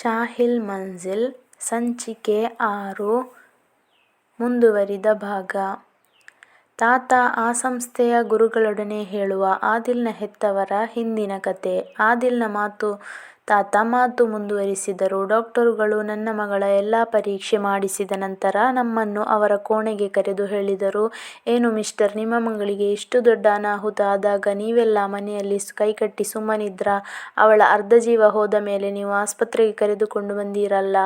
ಶಾಹಿಲ್ ಮಂಜಿಲ್ ಸಂಚಿಕೆ ಆರು, ಮುಂದುವರಿದ ಭಾಗ. ತಾತ ಆ ಸಂಸ್ಥೆಯ ಗುರುಗಳೊಡನೆ ಹೇಳುವ ಆದಿಲ್ನ ಹೆತ್ತವರ ಹಿಂದಿನ ಕತೆ. ಆದಿಲ್ನ ಮಾತು ತಾತ ಮಾತು ಮುಂದುವರಿಸಿದರು. ಡಾಕ್ಟರುಗಳು ನನ್ನ ಮಗಳ ಎಲ್ಲ ಪರೀಕ್ಷೆ ಮಾಡಿಸಿದ ನಂತರ ನಮ್ಮನ್ನು ಅವರ ಕೋಣೆಗೆ ಕರೆದು ಹೇಳಿದರು, ಏನು ಮಿಸ್ಟರ್, ನಿಮ್ಮ ಮಗಳಿಗೆ ಇಷ್ಟು ದೊಡ್ಡ ಅನಾಹುತ ಆದಾಗ ನೀವೆಲ್ಲ ಮನೆಯಲ್ಲಿ ಕೈಕಟ್ಟಿ ಸುಮ್ಮನಿದ್ರಾ? ಅವಳ ಅರ್ಧ ಜೀವ ಹೋದ ಮೇಲೆ ನೀವು ಆಸ್ಪತ್ರೆಗೆ ಕರೆದುಕೊಂಡು ಬಂದಿರಲ್ಲ?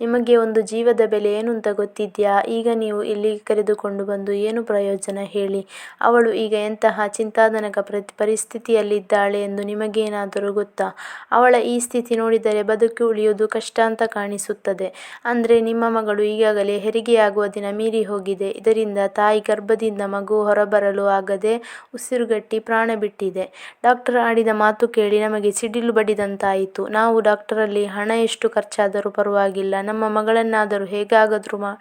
ನಿಮಗೆ ಒಂದು ಜೀವದ ಬೆಲೆ ಏನು ಅಂತ ಗೊತ್ತಿದ್ಯಾ? ಈಗ ನೀವು ಇಲ್ಲಿಗೆ ಕರೆದುಕೊಂಡು ಬಂದು ಏನು ಪ್ರಯೋಜನ ಹೇಳಿ? ಅವಳು ಈಗ ಎಂತಹ ಚಿಂತಾಜನಕ ಪರಿಸ್ಥಿತಿಯಲ್ಲಿದ್ದಾಳೆ ಎಂದು ನಿಮಗೇನಾದರೂ ಗೊತ್ತಾ? ಅವಳ ಈ ಸ್ಥಿತಿ ನೋಡಿದರೆ ಬದುಕಿ ಉಳಿಯುವುದು ಕಷ್ಟ ಅಂತ ಕಾಣಿಸುತ್ತದೆ. ಅಂದ್ರೆ ನಿಮ್ಮ ಮಗಳು ಈಗಾಗಲೇ ಹೆರಿಗೆಯಾಗುವ ದಿನ ಮೀರಿ ಹೋಗಿದೆ. ಇದರಿಂದ ತಾಯಿ ಗರ್ಭದಿಂದ ಮಗು ಹೊರಬರಲು ಆಗದೆ ಉಸಿರುಗಟ್ಟಿ ಪ್ರಾಣ ಬಿಟ್ಟಿದೆ. ಡಾಕ್ಟರ್ ಆಡಿದ ಮಾತು ಕೇಳಿ ನಮಗೆ ಸಿಡಿಲು ಬಡಿದಂತಾಯಿತು. ನಾವು ಡಾಕ್ಟರಲ್ಲಿ ಹಣ ಎಷ್ಟು ಖರ್ಚಾದರೂ ಪರವಾಗಿಲ್ಲ. ನಮ್ಮ ಮಗಳನ್ನಾದರೂ ಹೇಗಾದರೂ ಮಾಡಿ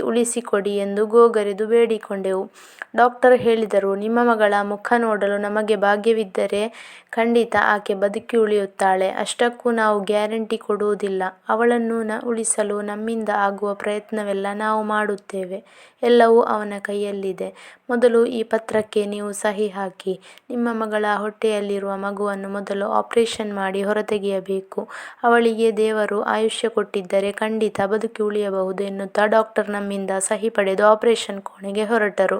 ಉಳಿಸಿಕೊಡಿ ಎಂದು ಗೋಗರೆದು ಬೇಡಿಕೊಂಡೆವು. ಡಾಕ್ಟರ್ ಹೇಳಿದರು, ನಿಮ್ಮ ಮಗಳ ಮುಖ ನೋಡಲು ನಮಗೆ ಭಾಗ್ಯವಿದ್ದರೆ ಖಂಡಿತ ಆಕೆ ಬದುಕಿ ಉಳಿಯುತ್ತಾಳೆ. ಅಷ್ಟಕ್ಕೂ ನಾವು ಗ್ಯಾರಂಟಿ ಕೊಡುವುದಿಲ್ಲ. ಅವಳನ್ನು ಉಳಿಸಲು ನಮ್ಮಿಂದ ಆಗುವ ಪ್ರಯತ್ನವೆಲ್ಲ ನಾವು ಮಾಡುತ್ತೇವೆ. ಎಲ್ಲವೂ ಅವನ ಕೈಯಲ್ಲಿದೆ. ಮೊದಲು ಈ ಪತ್ರಕ್ಕೆ ನೀವು ಸಹಿ ಹಾಕಿ, ನಿಮ್ಮ ಮಗಳ ಹೊಟ್ಟೆಯಲ್ಲಿರುವ ಮಗುವನ್ನು ಮೊದಲು ಆಪರೇಷನ್ ಮಾಡಿ ಹೊರತೆಗೆಯಬೇಕು. ಅವಳಿಗೆ ದೇವರು ಆಯುಷ್ಯ ಕೊಟ್ಟಿದ್ದರೆ ಖಂಡಿತ ಬದುಕಿ ಉಳಿಯಬಹುದು ಎನ್ನುತ್ತಾ ಡಾಕ್ಟರ್ ನಮ್ಮಿಂದ ಸಹಿ ಪಡೆದು ಆಪರೇಷನ್ ಕೋಣೆಗೆ ಹೊರಟರು.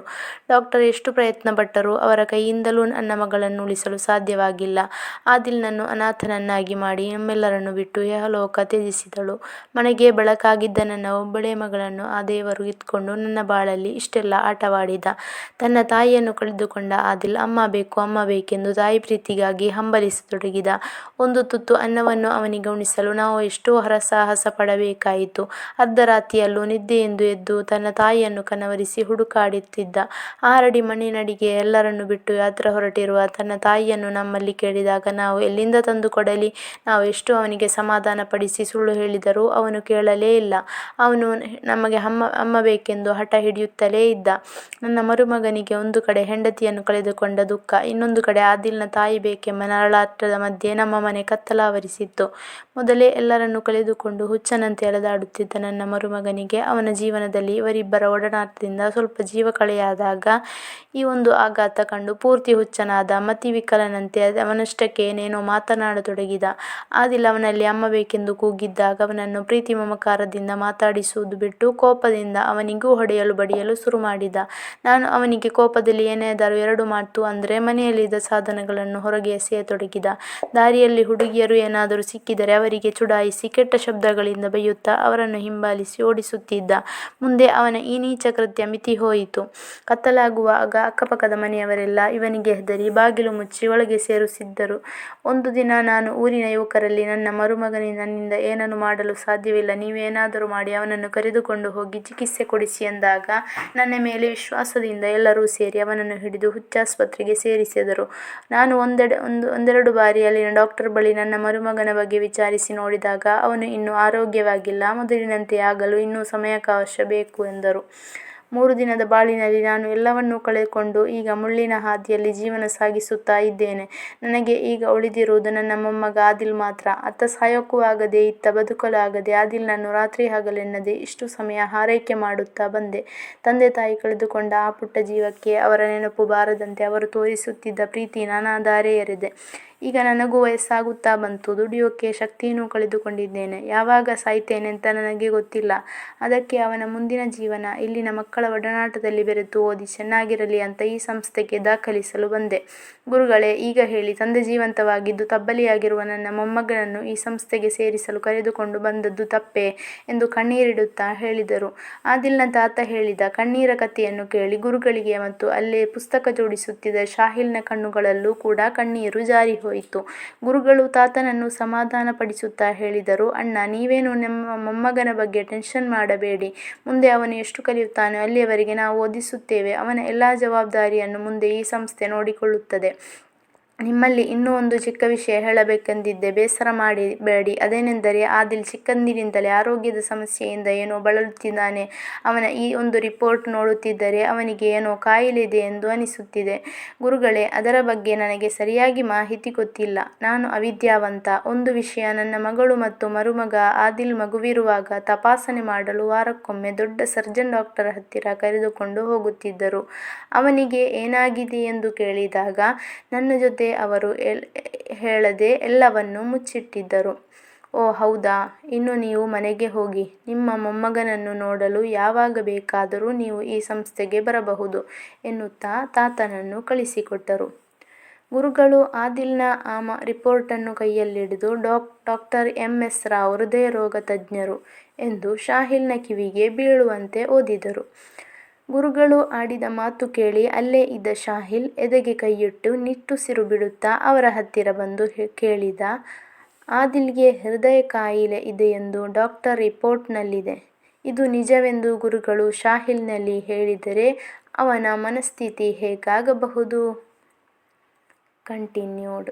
ಡಾಕ್ಟರ್ ಎಷ್ಟು ಪ್ರಯತ್ನ ಪಟ್ಟರೂ ಅವರ ಕೈಯಿಂದಲೂ ನನ್ನ ಮಗಳನ್ನು ಉಳಿಸಲು ಸಾಧ್ಯವಾಗಿಲ್ಲ. ಆದಿಲ್ನನ್ನು ಅನಾಥನನ್ನಾಗಿ ಮಾಡಿ ನಮ್ಮೆಲ್ಲರನ್ನು ಬಿಟ್ಟು ಯಹಲೋಕ ತ್ಯಜಿಸಿದಳು. ಮನೆಗೆ ಬೆಳಕಾಗಿದ್ದ ನನ್ನ ಒಬ್ಬಳೇ ಮಗಳನ್ನು ಆ ದೇವರು ಕಿತ್ಕೊಂಡು ನನ್ನ ಬಾಳಲ್ಲಿ ಇಷ್ಟೆಲ್ಲ ಆಟವಾಡಿದ. ತನ್ನ ತಾಯಿಯನ್ನು ಕಳೆದುಕೊಂಡ ಆದಿಲ್ ಅಮ್ಮ ಬೇಕು, ಅಮ್ಮ ಬೇಕೆಂದು ತಾಯಿ ಪ್ರೀತಿಗಾಗಿ ಹಂಬಲಿಸತೊಡಗಿದ. ಒಂದು ತುತ್ತು ಅನ್ನವನ್ನು ಅವನಿಗೆ ಉಣಿಸಲು ನಾವು ಎಷ್ಟೋ ಹರಸಾಹಸ ಪಡಬೇಕಾಯಿತು. ಅರ್ಧರಾತ್ರಿಯಲ್ಲೂ ನಿದ್ದೆಯೆಂದು ಎದ್ದು ತನ್ನ ತಾಯಿಯನ್ನು ಕನವರಿಸಿ ಹುಡುಕಾಡುತ್ತಿದ್ದ ಆರಡಿ ಮಣ್ಣಿನಡಿಗೆ ಎಲ್ಲರನ್ನು ಬಿಟ್ಟು ಯಾತ್ರೆ ಹೊರಟಿರುವ ತನ್ನ ತಾಯಿಯನ್ನು ನಮ್ಮಲ್ಲಿ ಕೇಳಿದಾಗ, ನಾವು ಎಲ್ಲಿಂದ ತಂದು ಕೊಡಲಿ? ನಾವು ಎಷ್ಟು ಅವನಿಗೆ ಸಮಾಧಾನ ಪಡಿಸಿ ಸುಳ್ಳು ಹೇಳಿದರೂ ಅವನು ಕೇಳಲೇ ಇಲ್ಲ. ಅವನು ನಮಗೆ ಅಮ್ಮ ಅಮ್ಮ ಬೇಕೆಂದು ಹಠ ಹಿಡಿಯುತ್ತಲೇ ಇದ್ದ. ನನ್ನ ಮರುಮಗನಿಗೆ ಒಂದು ಕಡೆ ಹೆಂಡತಿಯನ್ನು ಕಳೆದುಕೊಂಡ ದುಃಖ, ಇನ್ನೊಂದು ಕಡೆ ಆದಿಲ್ನ ತಾಯಿ ಬೇಕೆಂಬ ನರಳಾಟದ ಮಧ್ಯೆ ನಮ್ಮ ಮನೆ ಕತ್ತಲಾವರಿಸಿತ್ತು. ಮೊದಲೇ ಎಲ್ಲರನ್ನು ಕಳೆದುಕೊಂಡು ಹುಚ್ಚನಂತೆ ಅಲೆದಾಡುತ್ತಿದ್ದ ನನ್ನ ಮರುಮಗನಿಗೆ ಅವನ ಜೀವನದಲ್ಲಿ ಇವರಿಬ್ಬರ ಒಡನಾಟದಿಂದ ಸ್ವಲ್ಪ ಜೀವ ಕಳೆಯಾದಾಗ ಈ ಒಂದು ಆಘಾತ ಕಂಡು ಪೂರ್ತಿ ಹುಚ್ಚನಾದ ಮತಿವಿಕಲನಂತೆ ಅವನಷ್ಟಕ್ಕೆ ಏನೇನೋ ಮಾತನಾಡತೊಡಗಿದ. ಆದಿಲ್ ಅವನಲ್ಲಿ ಅಮ್ಮ ಬೇಕೆಂದು ಕೂಗಿದ್ದಾಗ ಅವನನ್ನು ಪ್ರೀತಿ ಮಮಕಾರದಿಂದ ಮಾತಾಡಿಸುವುದು ಬಿಟ್ಟು ಕೋಪದಿಂದ ಅವನಿಗೂ ಹೊಡೆಯಲು ಬಡಿಯಲು ಶುರು ಮಾಡಿದ. ನಾನು ಅವನಿಗೆ ಕೋಪದಲ್ಲಿ ಏನೇದಾರು ಎರಡು ಮಾತು ಅಂದರೆ ಮನೆಯಲ್ಲಿದ್ದ ಸಾಧನಗಳನ್ನು ಹೊರಗೆ ಎಸೆಯತೊಡಗಿದ ದಾರಿಯಲ್ಲಿ ಹುಡುಗಿಯರು ಏನಾದರೂ ಸಿಕ್ಕಿದರೆ ಅವರಿಗೆ ಚುಡಾಯಿಸಿ ಕೆಟ್ಟ ಶಬ್ದಗಳಿಂದ ಬೈಯುತ್ತಾ ಅವರನ್ನು ಹಿಂಬಾಲಿಸಿ ಓಡಿಸುತ್ತಿದ್ದ. ಮುಂದೆ ಅವನ ಈ ನೀಚ ಕೃತ್ಯ ಮಿತಿ ಹೋಯಿತು. ಕತ್ತಲಾಗುವಾಗ ಅಕ್ಕಪಕ್ಕದ ಮನೆಯವರೆಲ್ಲ ಇವನಿಗೆ ಹೆದರಿ ಬಾಗಿಲು ಮುಚ್ಚಿ ಒಳಗೆ ಸೇರಿಸಿದ್ದರು ಒಂದು ದಿನ ನಾನು ಊರಿನ ಯುವಕರಲ್ಲಿ ನನ್ನ ಮರುಮಗನಿಗೆ ನನ್ನಿಂದ ಏನನ್ನೂ ಮಾಡಲು ಸಾಧ್ಯವಿಲ್ಲ, ನೀವೇನಾದರೂ ಮಾಡಿ ಅವನನ್ನು ಕರೆದುಕೊಂಡು ಹೋಗಿ ಚಿಕಿತ್ಸೆ ಕೊಡಿಸಿ ಎಂದಾಗ ನನ್ನ ಮೇಲೆ ವಿಶ್ವಾಸದಿಂದ ಎಲ್ಲರೂ ಸೇರಿ ಅವನನ್ನು ಹಿಡಿದು ಹುಚ್ಚಾಸ್ಪತ್ರೆಗೆ ಸೇರಿಸಿದರು. ನಾನು ಒಂದೆಡೆ ಒಂದು ಒಂದೆರಡು ಬಾರಿ ಅಲ್ಲಿನ ಡಾಕ್ಟರ್ ಬಳಿ ನನ್ನ ಮರುಮಗನ ಬಗ್ಗೆ ವಿಚಾರಿಸಿ ನೋಡಿದಾಗ ಅವನು ಇನ್ನೂ ಆರೋಗ್ಯವಾಗಿಲ್ಲ, ಮೊದಲಿನಂತೆ ಆಗಲು ಇನ್ನೂ ಸಮಯಾವಕಾಶ ಬೇಕು ಎಂದರು. ಮೂರು ದಿನದ ಬಾಳಿನಲ್ಲಿ ನಾನು ಎಲ್ಲವನ್ನೂ ಕಳೆದುಕೊಂಡು ಈಗ ಮುಳ್ಳಿನ ಹಾದಿಯಲ್ಲಿ ಜೀವನ ಸಾಗಿಸುತ್ತಾ ಇದ್ದೇನೆ. ನನಗೆ ಈಗ ಉಳಿದಿರುವುದು ನನ್ನ ಮೊಮ್ಮಗ ಆದಿಲ್ ಮಾತ್ರ. ಅತ್ತ ಸಾಯೋಕ್ಕೂ ಆಗದೆ ಇತ್ತ ಬದುಕಲು ಆಗದೆ ಆದಿಲ್ನನ್ನು ರಾತ್ರಿ ಹಗಲೆನ್ನದೆ ಇಷ್ಟು ಸಮಯ ಹಾರೈಕೆ ಮಾಡುತ್ತಾ ಬಂದೆ. ತಂದೆ ತಾಯಿ ಕಳೆದುಕೊಂಡ ಆ ಪುಟ್ಟ ಜೀವಕ್ಕೆ ಅವರ ನೆನಪು ಬಾರದಂತೆ ಅವರು ತೋರಿಸುತ್ತಿದ್ದ ಪ್ರೀತಿ ನಾನಾ ಧಾರೆ ಎರೆದೆ ಈಗ ನನಗೂ ವಯಸ್ಸಾಗುತ್ತಾ ಬಂತು, ದುಡಿಯೋಕೆ ಶಕ್ತಿಯನ್ನು ಕಳೆದುಕೊಂಡಿದ್ದೇನೆ. ಯಾವಾಗ ಸಾಯ್ತೇನೆಂತ ನನಗೆ ಗೊತ್ತಿಲ್ಲ. ಅದಕ್ಕೆ ಅವನ ಮುಂದಿನ ಜೀವನ, ಇಲ್ಲಿನ ಮಕ್ಕಳ ಒಡನಾಟದಲ್ಲಿ ಬೆರೆತು ಓದಿ ಚೆನ್ನಾಗಿರಲಿ ಅಂತ ಈ ಸಂಸ್ಥೆಗೆ ದಾಖಲಿಸಲು ಬಂದೆ. ಗುರುಗಳೇ, ಈಗ ಹೇಳಿ, ತಂದೆ ಜೀವಂತವಾಗಿದ್ದು ತಬ್ಬಲಿಯಾಗಿರುವ ನನ್ನ ಮೊಮ್ಮಗನನ್ನು ಈ ಸಂಸ್ಥೆಗೆ ಸೇರಿಸಲು ಕರೆದುಕೊಂಡು ಬಂದದ್ದು ತಪ್ಪೇ ಎಂದು ಕಣ್ಣೀರಿಡುತ್ತಾ ಹೇಳಿದರು. ಆದಿಲ್ನ ತಾತ ಹೇಳಿದ ಕಣ್ಣೀರ ಕಥೆಯನ್ನು ಕೇಳಿ ಗುರುಗಳಿಗೆ ಮತ್ತು ಅಲ್ಲೇ ಪುಸ್ತಕ ಜೋಡಿಸುತ್ತಿದ್ದ ಶಾಹಿಲ್ನ ಕಣ್ಣುಗಳಲ್ಲೂ ಕೂಡ ಕಣ್ಣೀರು ಜಾರಿ ಹೋಯಿತು ಗುರುಗಳು ತಾತನನ್ನು ಸಮಾಧಾನಪಡಿಸುತ್ತಾ ಹೇಳಿದರು, ಅಣ್ಣ, ನೀವೇನು ನಿಮ್ಮ ಮೊಮ್ಮಗನ ಬಗ್ಗೆ ಟೆನ್ಷನ್ ಮಾಡಬೇಡಿ. ಮುಂದೆ ಅವನು ಎಷ್ಟು ಕಲಿಯುತ್ತಾನೋ ಅಲ್ಲಿಯವರೆಗೆ ನಾವು ಓದಿಸುತ್ತೇವೆ. ಅವನ ಎಲ್ಲ ಜವಾಬ್ದಾರಿಯನ್ನು ಮುಂದೆ ಈ ಸಂಸ್ಥೆ ನೋಡಿಕೊಳ್ಳುತ್ತದೆ. ನಿಮ್ಮಲ್ಲಿ ಇನ್ನೂ ಒಂದು ಚಿಕ್ಕ ವಿಷಯ ಹೇಳಬೇಕೆಂದಿದ್ದೆ, ಬೇಸರ ಮಾಡಬೇಡಿ. ಅದೇನೆಂದರೆ ಆದಿಲ್ ಚಿಕ್ಕಂದಿನಿಂದಲೇ ಆರೋಗ್ಯದ ಸಮಸ್ಯೆಯಿಂದ ಏನೋ ಬಳಲುತ್ತಿದ್ದಾನೆ. ಅವನ ಈ ಒಂದು ರಿಪೋರ್ಟ್ ನೋಡುತ್ತಿದ್ದರೆ ಅವನಿಗೆ ಏನೋ ಇದೆ ಎಂದು ಅನಿಸುತ್ತಿದೆ. ಗುರುಗಳೇ, ಅದರ ಬಗ್ಗೆ ನನಗೆ ಸರಿಯಾಗಿ ಮಾಹಿತಿ ಗೊತ್ತಿಲ್ಲ. ನಾನು ಅವಿದ್ಯಾವಂತ. ಒಂದು ವಿಷಯ, ನನ್ನ ಮಗಳು ಮತ್ತು ಮರುಮಗ ಆದಿಲ್ ಮಗುವಿರುವಾಗ ತಪಾಸಣೆ ಮಾಡಲು ವಾರಕ್ಕೊಮ್ಮೆ ದೊಡ್ಡ ಸರ್ಜನ್ ಡಾಕ್ಟರ್ ಹತ್ತಿರ ಕರೆದುಕೊಂಡು ಹೋಗುತ್ತಿದ್ದರು. ಅವನಿಗೆ ಏನಾಗಿದೆ ಎಂದು ಕೇಳಿದಾಗ, ನನ್ನ ಜೊತೆ ಅವರು ಹೇಳದೆ ಎಲ್ಲವನ್ನೂ ಮುಚ್ಚಿಟ್ಟಿದ್ದರು. ಓ ಹೌದಾ ಇನ್ನು ನೀವು ಮನೆಗೆ ಹೋಗಿ. ನಿಮ್ಮ ಮೊಮ್ಮಗನನ್ನು ನೋಡಲು ಯಾವಾಗ ಬೇಕಾದರೂ ನೀವು ಈ ಸಂಸ್ಥೆಗೆ ಬರಬಹುದು ಎನ್ನುತ್ತಾ ತಾತನನ್ನು ಕಳಿಸಿಕೊಟ್ಟರು. ಗುರುಗಳು ಆದಿಲ್ನ ಆ ರಿಪೋರ್ಟನ್ನು ಕೈಯಲ್ಲಿಡಿದು ಡಾಕ್ಟರ್ ಎಂ. ಎಸ್. ರಾವ್ ಹೃದಯ ರೋಗ ತಜ್ಞರು ಎಂದು ಶಾಹಿಲ್ನ ಕಿವಿಗೆ ಬೀಳುವಂತೆ ಓದಿದರು. ಗುರುಗಳು ಆಡಿದ ಮಾತು ಕೇಳಿ ಅಲ್ಲೇ ಇದ್ದ ಶಾಹಿಲ್ ಎದೆಗೆ ಕೈಯಿಟ್ಟು ನಿಟ್ಟುಸಿರು ಬಿಡುತ್ತಾ ಅವರ ಹತ್ತಿರ ಬಂದು ಕೇಳಿದ, ಆದಿಲ್ಗೆ ಹೃದಯ ಕಾಯಿಲೆ ಇದೆಯೆಂದು ಡಾಕ್ಟರ್ ರಿಪೋರ್ಟ್ನಲ್ಲಿದೆ. ಇದು ನಿಜವೆಂದು ಗುರುಗಳು ಶಾಹಿಲ್ನಲ್ಲಿ ಹೇಳಿದರೆ ಅವನ ಮನಸ್ಥಿತಿ ಹೇಗಾಗಬಹುದು? ಕಂಟಿನ್ಯೂಡ್